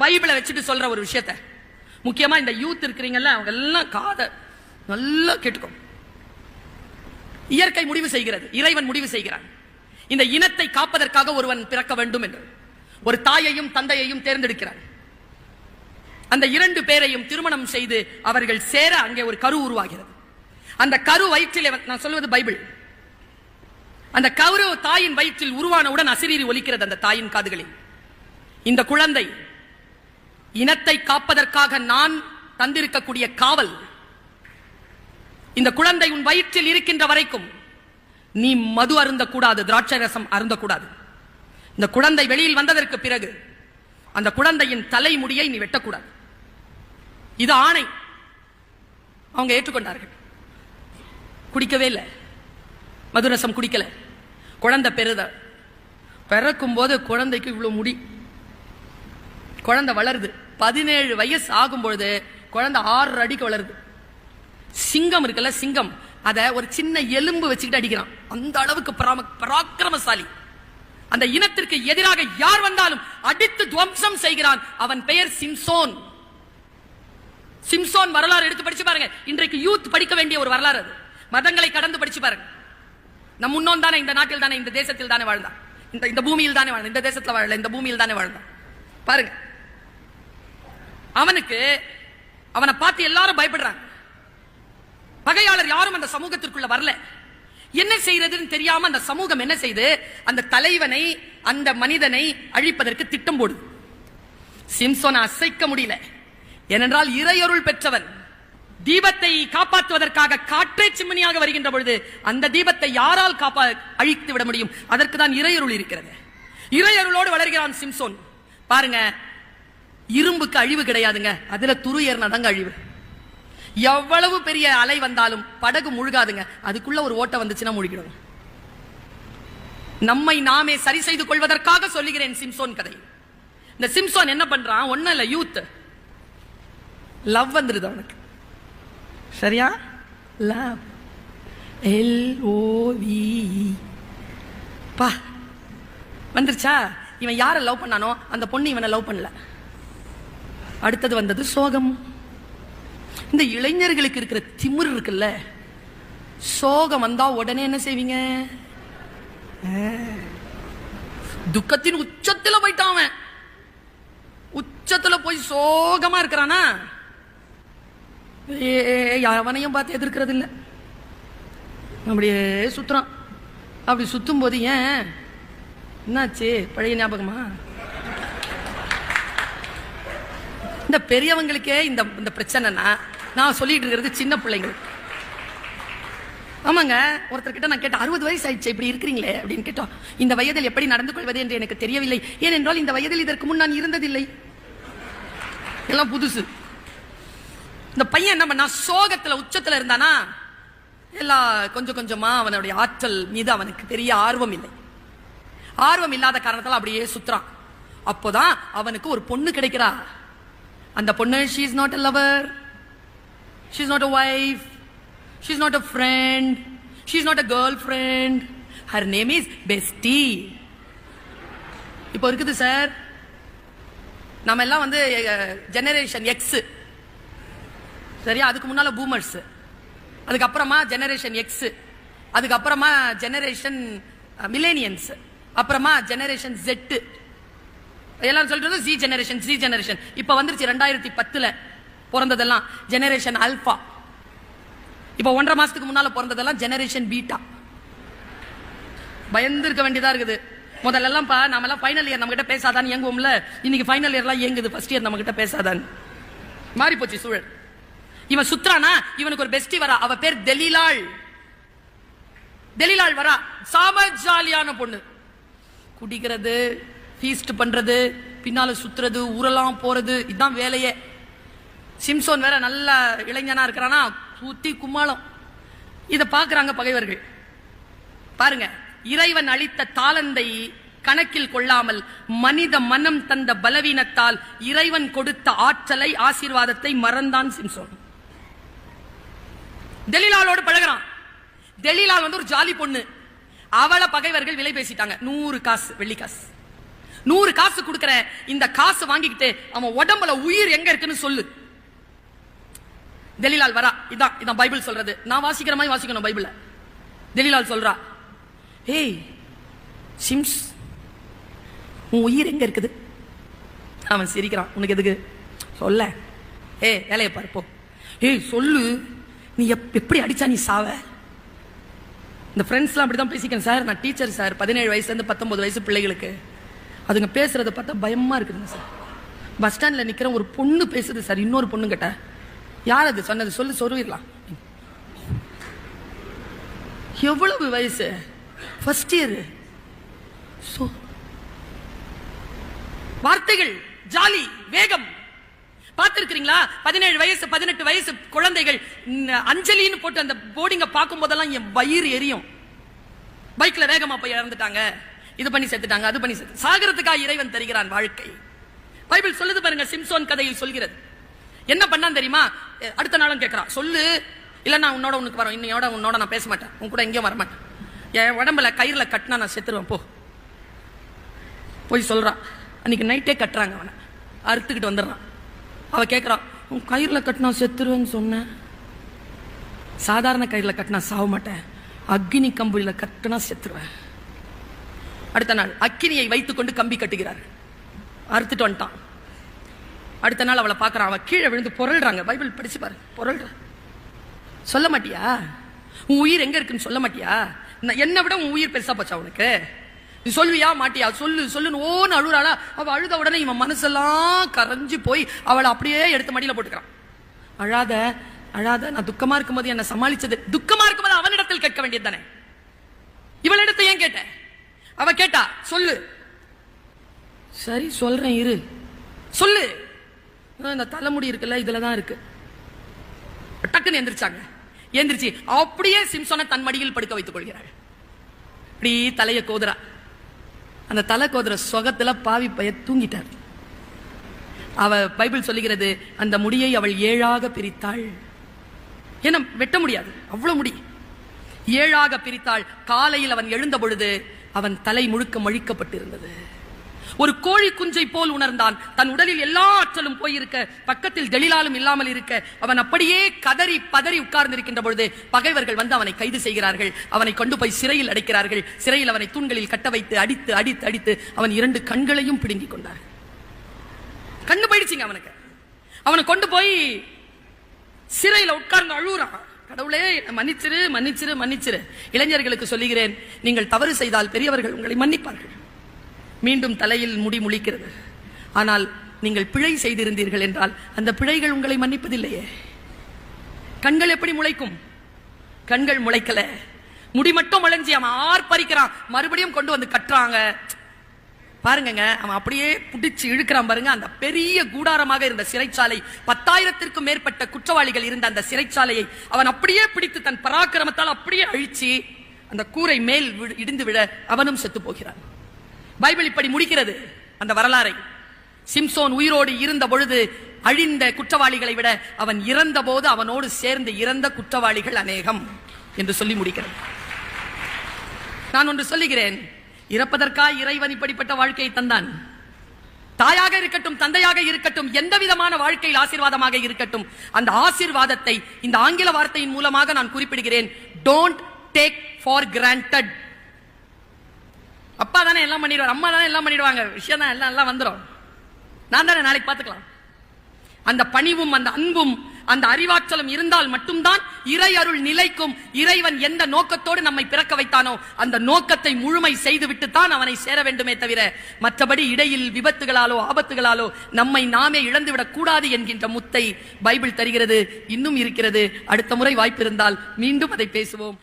பைபிளை வச்சுட்டு சொல்ற ஒரு விஷயத்த. முக்கியமா இந்த யூத் இருக்கிறீங்கல்ல அவங்க எல்லாம் காத நல்லா கேட்டுக்கோ. இயற்கை முடிவு செய்கிறது இறைவன் முடிவு செய்கிறான். இந்த இனத்தை காப்பதற்காக ஒருவன் பிறக்க வேண்டும் என்று. ஒரு தாயையும் தந்தையையும் தேர்ந்தெடுக்கிறான். அந்த இரண்டு பேரையும் திருமணம் செய்து அவர்கள் சேர அங்கே ஒரு கரு உருவாகிறது. அந்த கரு வயிற்றில் நான் சொல்வது பைபிள். அந்த கரு தாயின் வயிற்றில் உருவானவுடன் அசிரீரி ஒலிக்கிறது அந்த தாயின் காதுகளில். இந்த குழந்தை இனத்தை காப்பதற்காக நான் தந்திருக்கக்கூடிய காவல் இந்த குழந்தை உன் வயிற்றில் இருக்கின்ற வரைக்கும் நீ மது அருந்தக்கூடாது திராட்சை ரசம் அருந்தக்கூடாது. இந்த குழந்தை வெளியில் வந்ததற்கு பிறகு அந்த குழந்தையின் தலைமுடியை நீ வெட்டக்கூடாது. இது ஆணை. அவங்க ஏற்றுக்கொண்டார்கள். குடிக்கவே இல்லை. மதுரசம் குடிக்கல. குழந்தை பெருத பிறக்கும் போது குழந்தைக்கு இவ்வளவு முடி. குழந்தை வளருது. பதினேழு வயசு ஆகும் பொழுது குழந்தை ஆறு அடிக்கு வளருது. சிங்கம் இருக்குல்ல சிங்கம். அதை ஒரு சின்ன எலும்பு வச்சுக்கிட்டு அடிக்கிறான். அந்த அளவுக்கு பராம- பராக்கிரமசாலி. அந்த இனத்திற்கு எதிராக யார் வந்தாலும் அடித்து துவம்சம் செய்கிறான் அவன் பெயர் சிம்சோன். சிம்சோன் வரலாறு எடுத்து படிச்சு பாருங்க. இன்றைக்கு யூத் படிக்க வேண்டிய ஒரு வரலாறு அது. மதங்களை கடந்து படிச்சு பாருங்க. நம் முன்னோன் தானே இந்த நாட்டில் தானே இந்த தேசத்தில் தானே வாழ்ந்தான். இந்த இந்த பூமியில் தானே வாழ்ந்தான். இந்த தேசத்தில் வாழல இந்த பூமியில் தானே வாழ்ந்தான். பாருங்க. அவனுக்கு அவனை பார்த்து எல்லாரும் பயப்படுறாங்க. பகையாளர் யாரும் அந்த சமூகத்திற்குள்ள வரல. என்ன செய்யறதுன்னு தெரியாம அந்த சமூகம் என்ன செய்து அந்த தலைவனை அந்த மனிதனை அழிப்பதற்கு திட்டம் போடுது. சிம்சோனை அசைக்க முடியல. ஏனென்றால் இறையொருள் பெற்றவன் தீபத்தை காப்பாற்றுவதற்காக காற்றே சிம்மனியாக வருகின்ற பொழுது அந்த தீபத்தை யாரால் காப்பா அழித்து விட முடியும்? அதற்கு தான் இறையருள் இருக்கிறது. இறையருளோடு வளர்கிறான் சிம்சோன். பாருங்க இரும்புக்கு அழிவு கிடையாதுங்க. அதுல துரு நடங்க அழிவு. எவ்வளவு பெரிய அலை வந்தாலும் படகு முழுகாதுங்க. அதுக்குள்ள ஒரு ஓட்டை வந்துச்சுன்னா முழுகிடும். நம்மை நாமே சரி செய்து கொள்வதற்காக சொல்லுகிறேன் சிம்சோன் கதை. இந்த சிம்சோன் என்ன பண்றான்? ஒன்னும் இல்ல யூத் லவ் வந்துருது அவனுக்கு. சரியா? லவ் எல் ஓவி பா வந்துருச்சா? இவன் யாரை லவ் பண்ணானோ அந்த பொண்ணு இவனை லவ் பண்ணல. அடுத்தது வந்தது சோகம். இந்த இளைஞர்களுக்கு இருக்கிற திமிர் இருக்குல்ல சோகம் வந்தா உடனே என்ன செய்வீங்க? துக்கத்தின் உச்சத்துல போயிட்டான் அவன். உச்சத்துல போய் சோகமா இருக்கிறானா? ஏ அவனையும் பார்த்து எதிர்க்கிறது இல்ல. அப்படியே சுத்துறான். அப்படி சுத்தும் போது ஏன்? என்னாச்சு? பழைய ஞாபகமா? இந்த பெரியவங்களுக்கே இந்த இந்த பிரச்சனைனா நான் சொல்லிட்டு இருக்கிறது சின்ன பிள்ளைங்களுக்கு. ஆமாங்க ஒருத்தர்கிட்ட நான் கேட்டேன் அறுபது வயசு ஆயிடுச்சு? இப்படி இருக்கிறீங்களே? அப்படின்னு கேட்டோம் இந்த வயதில் எப்படி நடந்து கொள்வது என்று எனக்கு தெரியவில்லை. ஏனென்றால் இந்த வயதில் இதற்கு முன் நான் இருந்ததில்லை. எல்லாம் புதுசு. இந்த பையன் என்ன பண்ணா சோகத்துல உச்சத்துல இருந்தானா? எல்லா கொஞ்சம் கொஞ்சமா அவனுடைய ஆற்றல் மீது அவனுக்கு பெரிய ஆர்வம் இல்லை. ஆர்வம் இல்லாத காரணத்தால் அப்படியே சுத்துறான். அப்போதான் அவனுக்கு ஒரு பொண்ணு கிடைக்கிறா. அந்த பொண்ணு she is not a lover she is not a wife she is not a friend she is not a girl friend her name is bestie இப்போ இருக்குது சார் நம்ம எல்லாம் வந்து ஜெனரேஷன் எக்ஸ் சரியா? அதுக்கு முன்னால பூமர்ஸ் அதுக்கப்புறமா ஜெனரேஷன் எக்ஸ் அதுக்கப்புறமா ஜெனரேஷன் மிலேனியன்ஸ் அப்புறமா ஜெனரேஷன் ஜெட்டு எல்லாரும் சொல்றது சி ஜெனரேஷன் சி ஜெனரேஷன் இப்ப வந்துருச்சு ரெண்டாயிரத்தி பத்துல பிறந்ததெல்லாம் ஜெனரேஷன் அல்பா இப்ப ஒன்றரை மாசத்துக்கு முன்னால பிறந்ததெல்லாம் ஜெனரேஷன் பீட்டா பயந்து இருக்க வேண்டியதா இருக்குது. முதல்ல எல்லாம் பா நாம எல்லாம் ஃபைனல் இயர் நம்ம கிட்ட பேசாதான் இயங்குவோம்ல. இன்னைக்கு ஃபைனல் இயர்லாம் இயங்குது. ஃபர்ஸ்ட் இயர் நம்ம கிட்ட பேசாதான் மாறி போச்சு சூழல். இவன் சுத்ரானா இவனுக்கு ஒரு பெஸ்டி வரா. அவ பேர் தெலிலாள். தெலிலாள் வரா. சாம ஜாலியான பொண்ணு. குடிக்கிறது. ஃபீஸ்ட் பண்ணுறது பின்னால் சுற்றுறது ஊரெல்லாம் போகிறது இதுதான் வேலையே. சிம்சோன் வேற நல்ல இளைஞனாக இருக்கிறானா? சுற்றி கும்மாளம். இதை பார்க்குறாங்க பகைவர்கள். பாருங்க இறைவன் அளித்த தாளந்தை கணக்கில் கொள்ளாமல் மனித மனம் தந்த பலவீனத்தால் இறைவன் கொடுத்த ஆற்றலை ஆசீர்வாதத்தை மறந்தான் சிம்சோன். தெலிலாலோடு பழகுறான். தெலிலால் வந்து ஒரு ஜாலி பொண்ணு. அவளை பகைவர்கள் விலை பேசிட்டாங்க. நூறு காசு வெள்ளி காசு நூறு காசு கொடுக்கற இந்த காசு வாங்கிக்கிட்டு அவன் உடம்புல உயிர் எங்க இருக்குன்னு சொல்லு. தெலிலால் வரா இதான் இதான் பைபிள் சொல்றது. நான் வாசிக்கிற மாதிரி வாசிக்கணும் பைபிள. தெலிலால் சொல்றா ஏய் சிம்ஸ் உன் உயிர் எங்க இருக்குது? அவன் சிரிக்கிறான் உனக்கு எதுக்கு? சொல்ல. ஏ வேலையை பார்ப்போம் ஏய் சொல்லு. நீ எப் எப்படி அடிச்சா நீ சாவ? இந்த ஃப்ரெண்ட்ஸ்லாம் அப்படி தான் பேசிக்கிறேன் சார். நான் டீச்சர் சார். பதினேழு வயசுலேருந்து பத்தொம்பது வயசு பிள்ளைகளுக்கு. அதுங்க பேசுகிறத பார்த்தா பயமாக இருக்குதுங்க சார். பஸ் ஸ்டாண்டில் நிற்கிற ஒரு பொண்ணு பேசுது சார் இன்னொரு பொண்ணு கிட்ட யார் அது? சொன்னது சொல்லு சொருவிடலாம். எவ்வளவு வயசு? ஃபர்ஸ்ட் இயர் ஸோ வார்த்தைகள் ஜாலி வேகம். பார்த்துருக்கிறீங்களா? பதினேழு வயசு பதினெட்டு வயசு குழந்தைகள் அஞ்சலின்னு போட்டு அந்த போர்டிங்கை பார்க்கும் போதெல்லாம் என் வயிறு எரியும். பைக்ல வேகமா போய் இறந்துட்டாங்க. இது பண்ணி செத்துட்டாங்க அது பண்ணி செத்து. சாகரத்துக்காக இறைவன் தருகிறான் வாழ்க்கை. பைபிள் சொல்லுது பாருங்க சிம்சோன் கதையில் சொல்கிறது. என்ன பண்ணான் தெரியுமா? அடுத்த நாளும் கேட்கறான். சொல்லு. இல்ல நான் உன்னோட உனக்கு வரோம். இன்னையோட உன்னோட நான் பேச மாட்டேன். உன் கூட எங்கேயும் வரமாட்டேன். என் உடம்புல கயிறுல கட்டினா நான் செத்துருவேன் போ. போய் சொல்றான். அன்னைக்கு நைட்டே கட்டுறாங்க அவனை. அறுத்துக்கிட்டு வந்துடுறான். அவ கேட்கறான் உன் கயிறுல கட்டினா செத்துருவேன்னு சொன்னேன். சாதாரண கயிறுல கட்டினா சாக மாட்டேன். அக்னி கம்பியில கட்டினா செத்துருவேன். அடுத்த நாள் அக்கினியை வைத்துக்கொண்டு கம்பி கட்டுகிறார். அறுத்துட்டு வந்துட்டான். அடுத்த நாள் அவளை பார்க்கறான். அவள் கீழே விழுந்து புரள்றாங்க பைபிள் படிச்சு பாரு. புரள்ற சொல்ல மாட்டியா? உன் உயிர் எங்க இருக்குன்னு சொல்ல மாட்டியா? நான் என்னை விட உன் உயிர் பெருசா போச்சா உனக்கு? நீ சொல்வியா மாட்டியா? சொல்லு சொல்லுன்னு ஓன்னு அழுறாளா அவ அழுத உடனே இவன் மனசெல்லாம் கரைஞ்சு போய் அவளை அப்படியே எடுத்து மடியில போட்டுக்கிறான். அழாத அழாத நான் துக்கமா இருக்கும்போது என்ன சமாளிச்சது. துக்கமா இருக்கும்போது அவனிடத்தில் கேட்க வேண்டியது தானே? இவளிடத்தை ஏன் கேட்டேன் அவ கேட்டா சொல்லு. சரி சொல்றேன் இரு. சொல்லு. இந்த தலைமுடி இருக்குல்ல இதுல தான் இருக்கு. டக்குன்னு எந்திரிச்சாங்க. எந்திரிச்சு அப்படியே சிம்சோனை தன் மடியில் படுக்க வைத்துக் கொள்கிறாள். இப்படி தலைய கோதுரா அந்த தலை கோதுர சொகத்துல பாவி பைய தூங்கிட்டார். அவ பைபிள் சொல்லுகிறது அந்த முடியை அவள் ஏழாக பிரித்தாள். ஏன்னா வெட்ட முடியாது. அவ்வளவு முடி. ஏழாக பிரித்தாள். காலையில் அவன் எழுந்த பொழுது அவன் தலை முழுக்க மழிக்கப்பட்டிருந்தது. ஒரு கோழி குஞ்சை போல் உணர்ந்தான். தன் உடலில் எல்லா ஆற்றலும் போயிருக்க பக்கத்தில் தெளிலாலும் இல்லாமல் இருக்க அவன் அப்படியே கதறி பதறி உட்கார்ந்திருக்கின்ற பொழுது பகைவர்கள் வந்து அவனை கைது செய்கிறார்கள். அவனை கொண்டு போய் சிறையில் அடைக்கிறார்கள். சிறையில் அவனை தூண்களில் கட்ட வைத்து அடித்து அடித்து அடித்து அவன் இரண்டு கண்களையும் பிடுங்கிக் கொண்டார் கண்ணு போயிடுச்சுங்க அவனுக்கு. அவனை கொண்டு போய் சிறையில் உட்கார்ந்து அழுகுறான் கடவுளே மன்னிச்சிரு மன்னிச்சிரு மன்னிச்சிரு. இளைஞர்களுக்கு சொல்லுகிறேன் நீங்கள் தவறு செய்தால் பெரியவர்கள் உங்களை மன்னிப்பார்கள். மீண்டும் தலையில் முடி முழிக்கிறது. ஆனால் நீங்கள் பிழை செய்திருந்தீர்கள் என்றால் அந்த பிழைகள் உங்களை மன்னிப்பதில்லையே. கண்கள் எப்படி முளைக்கும்? கண்கள் முளைக்கல. முடி மட்டும் முளைஞ்சி அவன் ஆர்ப்பரிக்கிறான். மறுபடியும் கொண்டு வந்து கட்டுறாங்க. பாருங்கங்க அவன் அப்படியே பிடிச்சு இழுக்கிறான் பாருங்க அந்த பெரிய கூடாரமாக இருந்த சிறைச்சாலை பத்தாயிரத்திற்கும் மேற்பட்ட குற்றவாளிகள் இருந்த அந்த சிறைச்சாலையை அவன் அப்படியே பிடித்து தன் பராக்கிரமத்தால் அப்படியே அழிச்சு அந்த கூரை மேல் விழு- இடிந்து விழ அவனும் செத்து போகிறான். பைபிள் இப்படி முடிக்கிறது அந்த வரலாறை. சிம்சோன் உயிரோடு இருந்த பொழுது அழிந்த குற்றவாளிகளை விட அவன் இறந்த போது அவனோடு சேர்ந்து இறந்த குற்றவாளிகள் அநேகம் என்று சொல்லி முடிக்கிறது. நான் ஒன்று சொல்லுகிறேன் இறப்பதற்காய் இறைவன் இப்படிப்பட்ட வாழ்க்கையை தந்தான். தாயாக இருக்கட்டும் தந்தையாக இருக்கட்டும் எந்த விதமான வாழ்க்கையில் ஆசீர்வாதமாக இருக்கட்டும் அந்த ஆசீர்வாதத்தை இந்த ஆங்கில வார்த்தையின் மூலமாக நான் குறிப்பிடுகிறேன். டோன்ட் டேக் ஃபார் கிராண்டட் அப்பா தானே எல்லாம் பண்ணிடுவார் அம்மா தானே எல்லாம் பண்ணிடுவாங்க. விஷயம் தான் எல்லாம் எல்லாம் வந்துடும் நான் தானே நாளைக்கு பார்த்துக்கலாம். அந்த பணிவும் அந்த அன்பும் அந்த அறிவாற்றலும் இருந்தால் மட்டும்தான் இறை அருள் நிலைக்கும். இறைவன் எந்த நோக்கத்தோடு நம்மை பிறக்க வைத்தானோ அந்த நோக்கத்தை முழுமை செய்துவிட்டு தான் அவனை சேர வேண்டுமே தவிர மற்றபடி இடையில் விபத்துகளாலோ ஆபத்துகளாலோ நம்மை நாமே இழந்துவிடக் கூடாது என்கின்ற முத்தை பைபிள் தருகிறது. இன்னும் இருக்கிறது. அடுத்த முறை வாய்ப்பு இருந்தால் மீண்டும் அதை பேசுவோம்.